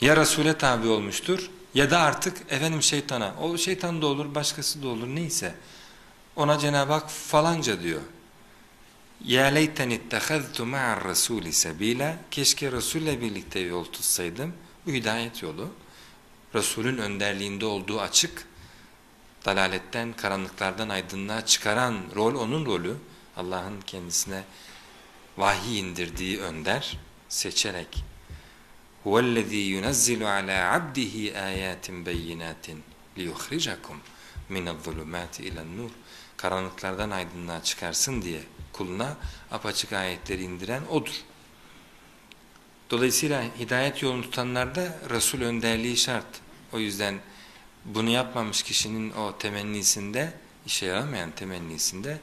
Ya Resul'e tabi olmuştur ya da artık efendim şeytana. O şeytan da olur başkası da olur neyse. Ona Cenab-ı Hak falanca diyor. Ya leyten ittehaztu ma'ar rasuli sebila. Keşke Resul'le birlikte yol tutsaydım. Bu hidayet yolu. Resul'ün önderliğinde olduğu açık, dalaletten, karanlıklardan aydınlığa çıkaran rol onun rolü. Allah'ın kendisine vahiy indirdiği önder, seçerek. هُوَالَّذ۪ي يُنَزِّلُ عَلَى عَبْدِهِ آيَاتٍ بَيِّنَاتٍ لِيُخْرِجَكُمْ مِنَ الظُّلُمَاتِ اِلَى النُّورِ Karanlıklardan aydınlığa çıkarsın diye kuluna apaçık ayetleri indiren O'dur. Dolayısıyla hidayet yolunu tutanlarda Resul önderliği şart. O yüzden bunu yapmamış kişinin o temennisinde, işe yaramayan temennisinde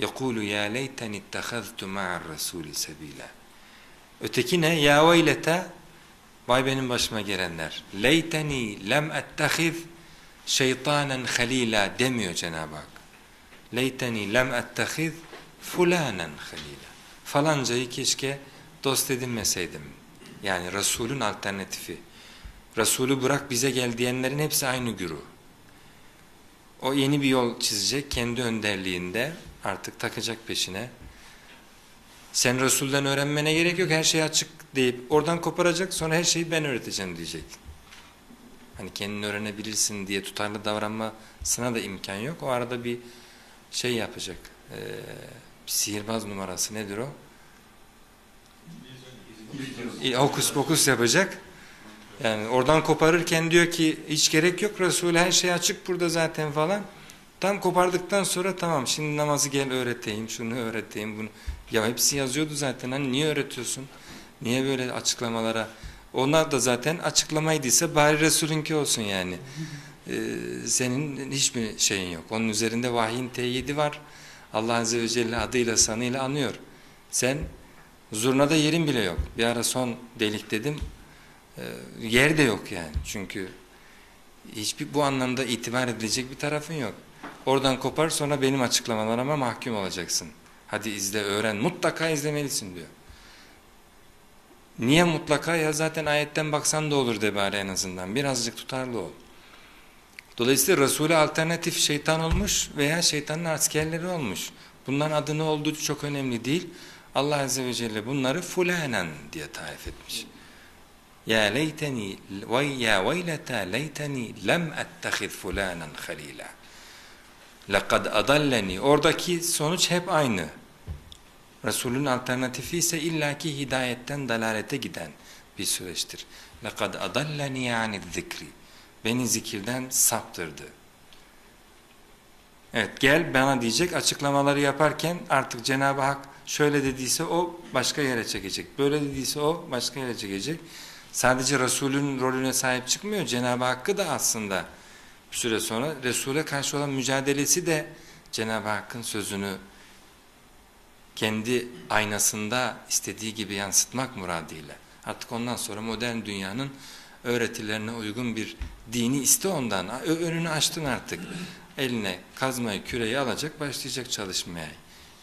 يَقُولُ يَا لَيْتَنِ اتَّخَذْتُ مَعَ الرَّسُولِ سَب۪يلًا Öteki ne? Ya veylete vay benim başıma gelenler. Leyteni lem ettehiz şeytanen halila demiyor Cenab-ı Hak. Leyteni lem ettehiz fulanen halila. Falancayı keşke dost edinmeseydim. Yani Resul'ün alternatifi. Resulü bırak bize gel diyenlerin hepsi aynı güruh. O yeni bir yol çizecek kendi önderliğinde artık takacak peşine. Sen Resul'den öğrenmene gerek yok her şey açık deyip oradan koparacak sonra her şeyi ben öğreteceğim diyecek. Hani kendini öğrenebilirsin diye tutarlı davranmasına da imkan yok. O arada bir şey yapacak. Ee, bir sihirbaz numarası nedir o? Hokus pokus yapacak. Yani oradan koparırken diyor ki hiç gerek yok Resul her şey açık burada zaten falan. Tam kopardıktan sonra tamam şimdi namazı gel öğreteyim, şunu öğreteyim, bunu. Ya hepsi yazıyordu zaten hani niye öğretiyorsun? Niye böyle açıklamalara? Onlar da zaten açıklamaydıysa bari Resulünki olsun yani. Ee, senin hiçbir şeyin yok. Onun üzerinde vahyin teyidi var. Allah Azze ve Celle adıyla sanıyla anıyor. Sen zurnada yerin bile yok. Bir ara son delik dedim. Ee, yer de yok yani. Çünkü hiçbir bu anlamda itibar edilecek bir tarafın yok. Oradan kopar sonra benim açıklamalarıma mahkum olacaksın. Hadi izle öğren mutlaka izlemelisin diyor. Niye mutlaka ya zaten ayetten baksan da olur de bari en azından birazcık tutarlı ol. Dolayısıyla Resul'e alternatif şeytan olmuş veya şeytanın askerleri olmuş. Bunların adı ne olduğu çok önemli değil. Allah Azze ve Celle bunları fulanen diye tarif etmiş. Ya leyteni ve ya veyleta leyteni lem ettehiz fulanen halila. لَقَدْ adalleni Oradaki sonuç hep aynı. Resulün alternatifi ise illaki hidayetten dalalete giden bir süreçtir. لَقَدْ adalleni yani zikri. Beni zikirden saptırdı. Evet gel bana diyecek açıklamaları yaparken artık Cenab-ı Hak şöyle dediyse o başka yere çekecek. Böyle dediyse o başka yere çekecek. Sadece Resulün rolüne sahip çıkmıyor. Cenab-ı Hakk'ı da aslında bir süre sonra Resul'e karşı olan mücadelesi de Cenab-ı Hakk'ın sözünü kendi aynasında istediği gibi yansıtmak muradıyla. Artık ondan sonra modern dünyanın öğretilerine uygun bir dini iste ondan. Önünü açtın artık. Eline kazmayı, küreyi alacak, başlayacak çalışmaya.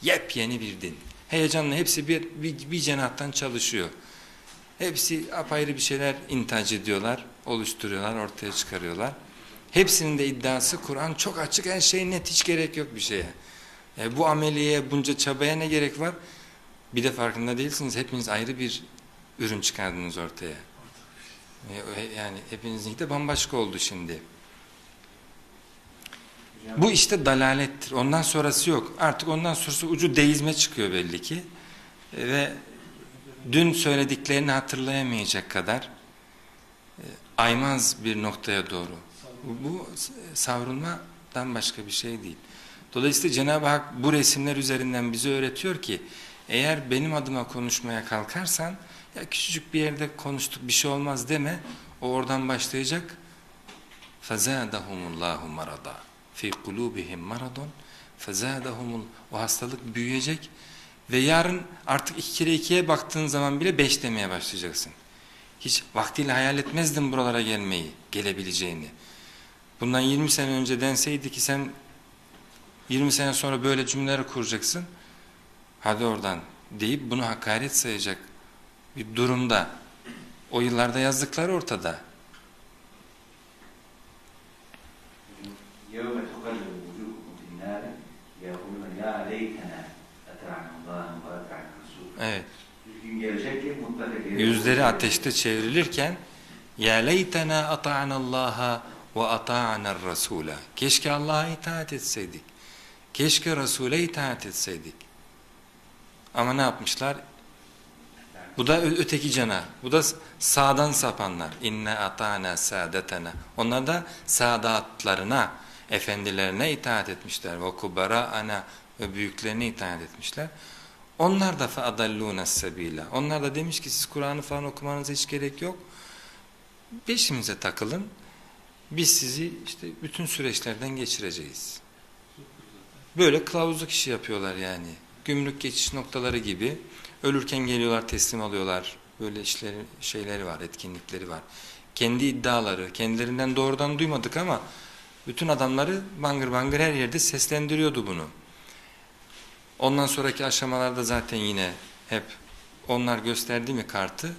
Yepyeni bir din. Heyecanla hepsi bir, bir, bir cenahtan çalışıyor. Hepsi apayrı bir şeyler intac ediyorlar, oluşturuyorlar, ortaya çıkarıyorlar. Hepsinin de iddiası Kur'an çok açık her şey net hiç gerek yok bir şeye. E, bu ameliye bunca çabaya ne gerek var? Bir de farkında değilsiniz hepiniz ayrı bir ürün çıkardınız ortaya. E, yani hepinizinki de bambaşka oldu şimdi. Bu işte dalalettir. Ondan sonrası yok. Artık ondan sonrası ucu deizme çıkıyor belli ki. E, ve dün söylediklerini hatırlayamayacak kadar e, aymaz bir noktaya doğru. Bu savrulmadan başka bir şey değil. Dolayısıyla Cenab-ı Hak bu resimler üzerinden bize öğretiyor ki eğer benim adıma konuşmaya kalkarsan ya küçücük bir yerde konuştuk bir şey olmaz deme o oradan başlayacak فَزَادَهُمُ اللّٰهُ مَرَضًا فِي قُلُوبِهِمْ مَرَضٌ فَزَادَهُمُ O hastalık büyüyecek ve yarın artık iki kere ikiye baktığın zaman bile beş demeye başlayacaksın. Hiç vaktiyle hayal etmezdin buralara gelmeyi, gelebileceğini. Bundan 20 sene önce denseydi ki sen 20 sene sonra böyle cümleler kuracaksın. Hadi oradan deyip bunu hakaret sayacak bir durumda. O yıllarda yazdıkları ortada. Evet. Yüzleri ateşte çevrilirken ya leytena ata'nallaha ve ata'na Rasula. Keşke Allah'a itaat etseydik. Keşke Resul'e itaat etseydik. Ama ne yapmışlar? Bu da öteki cana. Bu da sağdan sapanlar. İnne ata'na saadetena. Onlar da saadatlarına, efendilerine itaat etmişler. Ve kubara ana ve büyüklerine itaat etmişler. Onlar da feadallûne sebîlâ. Onlar da demiş ki siz Kur'an'ı falan okumanıza hiç gerek yok. Peşimize takılın. Biz sizi işte bütün süreçlerden geçireceğiz. Böyle kılavuzluk işi yapıyorlar yani. Gümrük geçiş noktaları gibi. Ölürken geliyorlar teslim alıyorlar. Böyle işleri, şeyleri var, etkinlikleri var. Kendi iddiaları, kendilerinden doğrudan duymadık ama bütün adamları bangır bangır her yerde seslendiriyordu bunu. Ondan sonraki aşamalarda zaten yine hep onlar gösterdi mi kartı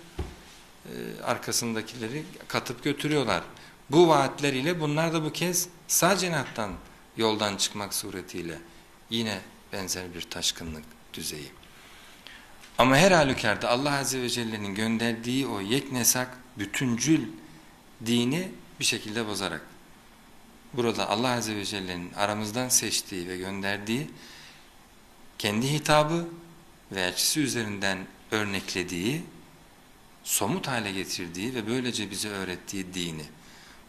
e, arkasındakileri katıp götürüyorlar. Bu vaatler ile bunlar da bu kez sağ cenahtan yoldan çıkmak suretiyle yine benzer bir taşkınlık düzeyi. Ama her halükarda Allah Azze ve Celle'nin gönderdiği o yeknesak bütüncül dini bir şekilde bozarak burada Allah Azze ve Celle'nin aramızdan seçtiği ve gönderdiği kendi hitabı ve elçisi üzerinden örneklediği, somut hale getirdiği ve böylece bize öğrettiği dini.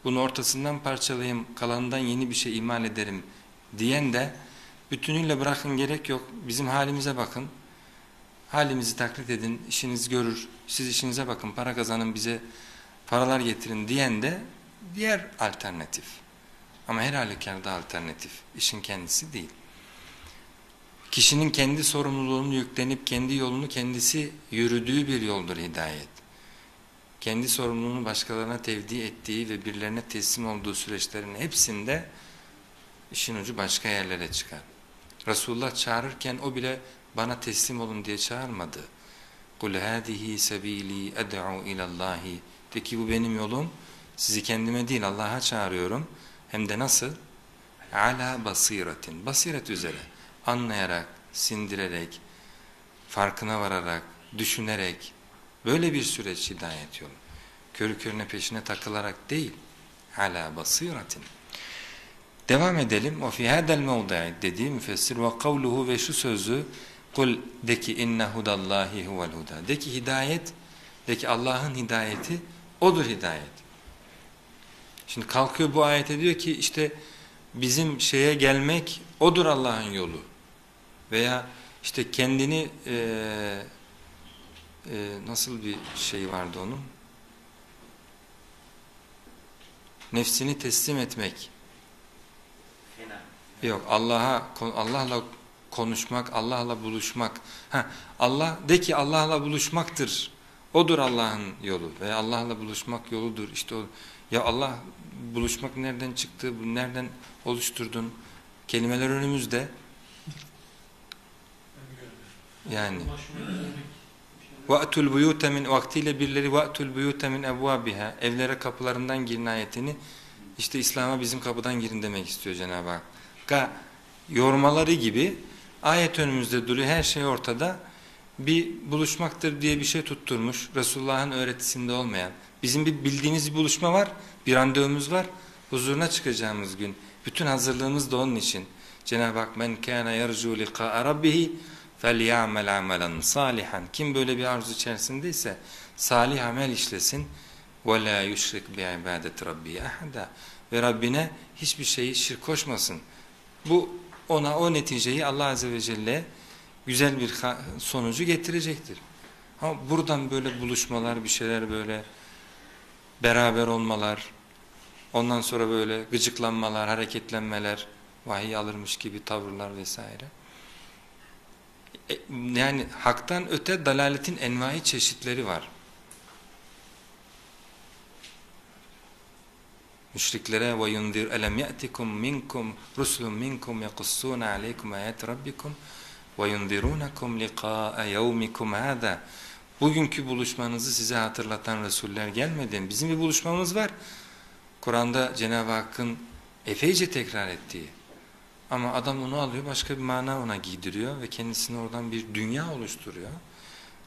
Bunu ortasından parçalayayım, kalanından yeni bir şey imal ederim diyen de bütünüyle bırakın gerek yok, bizim halimize bakın, halimizi taklit edin, işiniz görür, siz işinize bakın, para kazanın bize paralar getirin diyen de diğer alternatif. Ama her halükarda alternatif, işin kendisi değil. Kişinin kendi sorumluluğunu yüklenip kendi yolunu kendisi yürüdüğü bir yoldur hidayet Kendi sorumluluğunu başkalarına tevdi ettiği ve birilerine teslim olduğu süreçlerin hepsinde işin ucu başka yerlere çıkar. Resulullah çağırırken o bile bana teslim olun diye çağırmadı. قُلْ هَذِهِ سَب۪يلِي اَدْعُوا اِلَى اللّٰهِ De ki bu benim yolum, sizi kendime değil Allah'a çağırıyorum. Hem de nasıl? ala basiretin. Basiret üzere. Anlayarak, sindirerek, farkına vararak, düşünerek böyle bir süreç hidayet yolu. Körü körüne peşine takılarak değil. Ala basiretin. Devam edelim. O fi hadal mevdi'i dediği müfessir ve kavluhu ve şu sözü kul de ki inne hudallahi huvel huda. De ki hidayet, de ki Allah'ın hidayeti odur hidayet. Şimdi kalkıyor bu ayete diyor ki işte bizim şeye gelmek odur Allah'ın yolu. Veya işte kendini e, e, nasıl bir şey vardı onun? Nefsini teslim etmek. Yok Allah'a Allah'la konuşmak, Allah'la buluşmak. Ha, Allah de ki Allah'la buluşmaktır. Odur Allah'ın yolu ve Allah'la buluşmak yoludur. İşte o ya Allah buluşmak nereden çıktı? Bu nereden oluşturdun? Kelimeler önümüzde. Yani وَأْتُ الْبُيُوتَ min vaktiyle birileri وَأْتُ الْبُيُوتَ min اَبْوَابِهَا Evlere kapılarından girin ayetini işte İslam'a bizim kapıdan girin demek istiyor Cenab-ı Hak. Ka yormaları gibi ayet önümüzde duruyor. Her şey ortada. Bir buluşmaktır diye bir şey tutturmuş. Resulullah'ın öğretisinde olmayan. Bizim bir bildiğimiz bir buluşma var. Bir randevumuz var. Huzuruna çıkacağımız gün. Bütün hazırlığımız da onun için. Cenab-ı Hak men kana yercu liqa'a rabbih فَلْيَعْمَلْ عَمَلًا salihan. Kim böyle bir arzu içerisindeyse salih amel işlesin. وَلَا يُشْرِكْ بِعِبَادَةِ رَبِّهِ اَحَدًا Ve Rabbine hiçbir şeyi şirk koşmasın. Bu ona o neticeyi Allah Azze ve Celle güzel bir sonucu getirecektir. Ama buradan böyle buluşmalar, bir şeyler böyle beraber olmalar, ondan sonra böyle gıcıklanmalar, hareketlenmeler, vahiy alırmış gibi tavırlar vesaire. Yani haktan öte dalaletin envai çeşitleri var. Müşriklere ve yunzir elem ya'tikum minkum rusulun minkum yaqussuna aleykum ayat rabbikum ve yunzirunakum liqa'a yevmikum hada Bugünkü buluşmanızı size hatırlatan Resuller gelmedi? Bizim bir buluşmamız var. Kur'an'da Cenab-ı Hakk'ın epeyce tekrar ettiği. Ama adam onu alıyor başka bir mana ona giydiriyor ve kendisine oradan bir dünya oluşturuyor.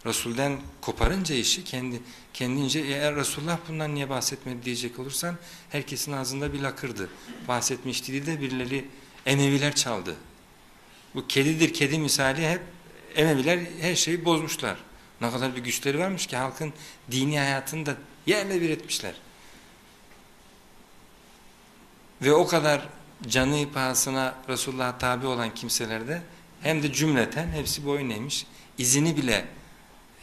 Resul'den koparınca işi kendi kendince eğer Resulullah bundan niye bahsetmedi diyecek olursan herkesin ağzında bir lakırdı. Bahsetmişti de birileri Emeviler çaldı. Bu kedidir kedi misali hep Emeviler her şeyi bozmuşlar. Ne kadar bir güçleri varmış ki halkın dini hayatını da yerle bir etmişler. Ve o kadar canı pahasına Resulullah'a tabi olan kimselerde hem de cümleten hepsi boyun eğmiş. izini bile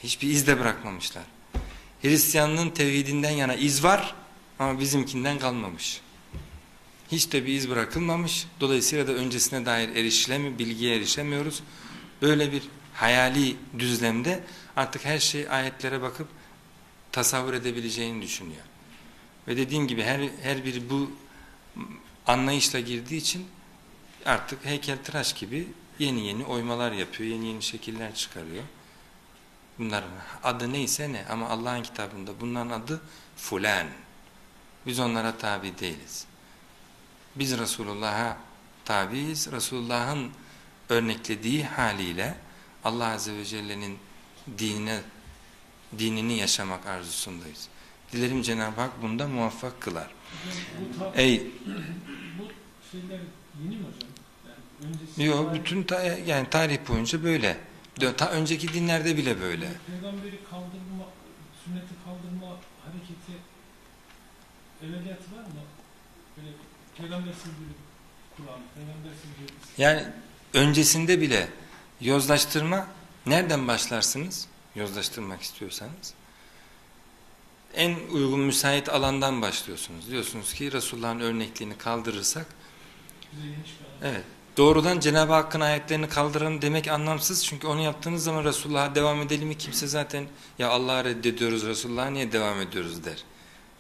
hiçbir iz de bırakmamışlar. Hristiyanlığın tevhidinden yana iz var ama bizimkinden kalmamış. Hiç de bir iz bırakılmamış. Dolayısıyla da öncesine dair erişilemi, bilgiye erişemiyoruz. Böyle bir hayali düzlemde artık her şey ayetlere bakıp tasavvur edebileceğini düşünüyor. Ve dediğim gibi her, her biri bu anlayışla girdiği için artık heykeltıraş gibi yeni yeni oymalar yapıyor, yeni yeni şekiller çıkarıyor. Bunların adı neyse ne ama Allah'ın kitabında bunların adı fulan. Biz onlara tabi değiliz. Biz Resulullah'a tabiiz. Resulullah'ın örneklediği haliyle Allah Azze ve Celle'nin dinine, dinini yaşamak arzusundayız. Dilerim Cenab-ı Hak bunda muvaffak kılar. Bu, Ey bu şeyler yeni mi hocam? Yani öncesi Yo, bütün ta- yani tarih boyunca böyle. Ta önceki dinlerde bile böyle. Peygamberi kaldırma, sünneti kaldırma hareketi evveliyatı var mı? Böyle peygambersiz bir Kur'an, peygambersiz bir. Yani öncesinde bile yozlaştırma nereden başlarsınız? Yozlaştırmak istiyorsanız. En uygun müsait alandan başlıyorsunuz. Diyorsunuz ki Resulullah'ın örnekliğini kaldırırsak evet doğrudan Cenab-ı Hakk'ın ayetlerini kaldıralım demek anlamsız. Çünkü onu yaptığınız zaman Resulullah'a devam edelim mi kimse zaten ya Allah'ı reddediyoruz Resulullah'a niye devam ediyoruz der.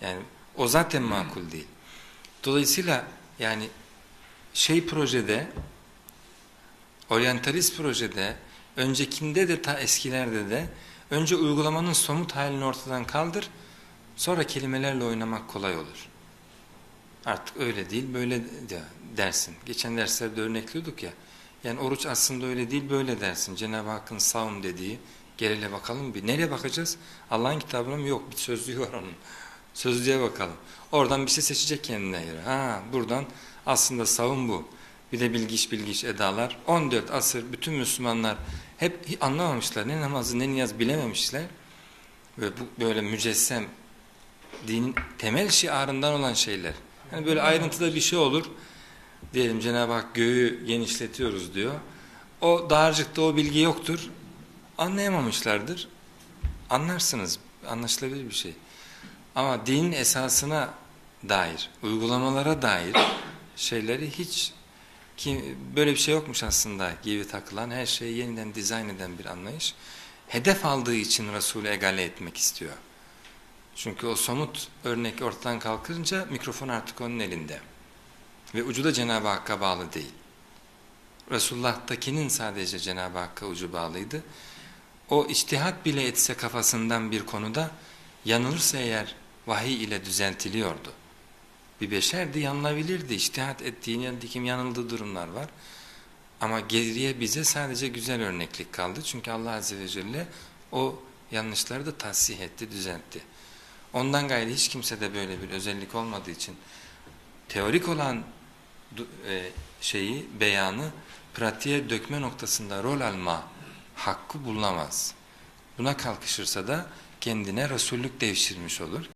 Yani o zaten makul değil. Dolayısıyla yani şey projede oryantalist projede öncekinde de ta eskilerde de önce uygulamanın somut halini ortadan kaldır sonra kelimelerle oynamak kolay olur. Artık öyle değil böyle de dersin. Geçen derslerde örnekliyorduk ya. Yani oruç aslında öyle değil böyle dersin. Cenab-ı Hakk'ın savun dediği gel hele bakalım bir. Nereye bakacağız? Allah'ın kitabına mı? Yok bir sözlüğü var onun. Sözlüğe bakalım. Oradan bir şey seçecek kendine göre. Ha buradan aslında savun bu. Bir de bilgiç bilgiç edalar. 14 asır bütün Müslümanlar hep anlamamışlar. Ne namazı ne niyaz bilememişler. Ve bu böyle mücessem dinin temel şiarından olan şeyler. Yani böyle ayrıntıda bir şey olur. Diyelim Cenab-ı Hak göğü genişletiyoruz diyor. O dağarcıkta o bilgi yoktur. Anlayamamışlardır. Anlarsınız. Anlaşılabilir bir şey. Ama dinin esasına dair, uygulamalara dair şeyleri hiç ki böyle bir şey yokmuş aslında gibi takılan her şeyi yeniden dizayn eden bir anlayış. Hedef aldığı için Resulü egale etmek istiyor. Çünkü o somut örnek ortadan kalkınca mikrofon artık onun elinde. Ve ucu da Cenab-ı Hakk'a bağlı değil. Resulullah'takinin sadece Cenab-ı Hakk'a ucu bağlıydı. O içtihat bile etse kafasından bir konuda yanılırsa eğer vahiy ile düzeltiliyordu. Bir beşerdi yanılabilirdi. İçtihat ettiğini dikim yanıldığı durumlar var. Ama geriye bize sadece güzel örneklik kaldı. Çünkü Allah Azze ve Celle o yanlışları da tahsih etti, düzeltti. Ondan gayrı hiç kimsede böyle bir özellik olmadığı için teorik olan e, şeyi, beyanı pratiğe dökme noktasında rol alma hakkı bulunamaz. Buna kalkışırsa da kendine Resullük devşirmiş olur.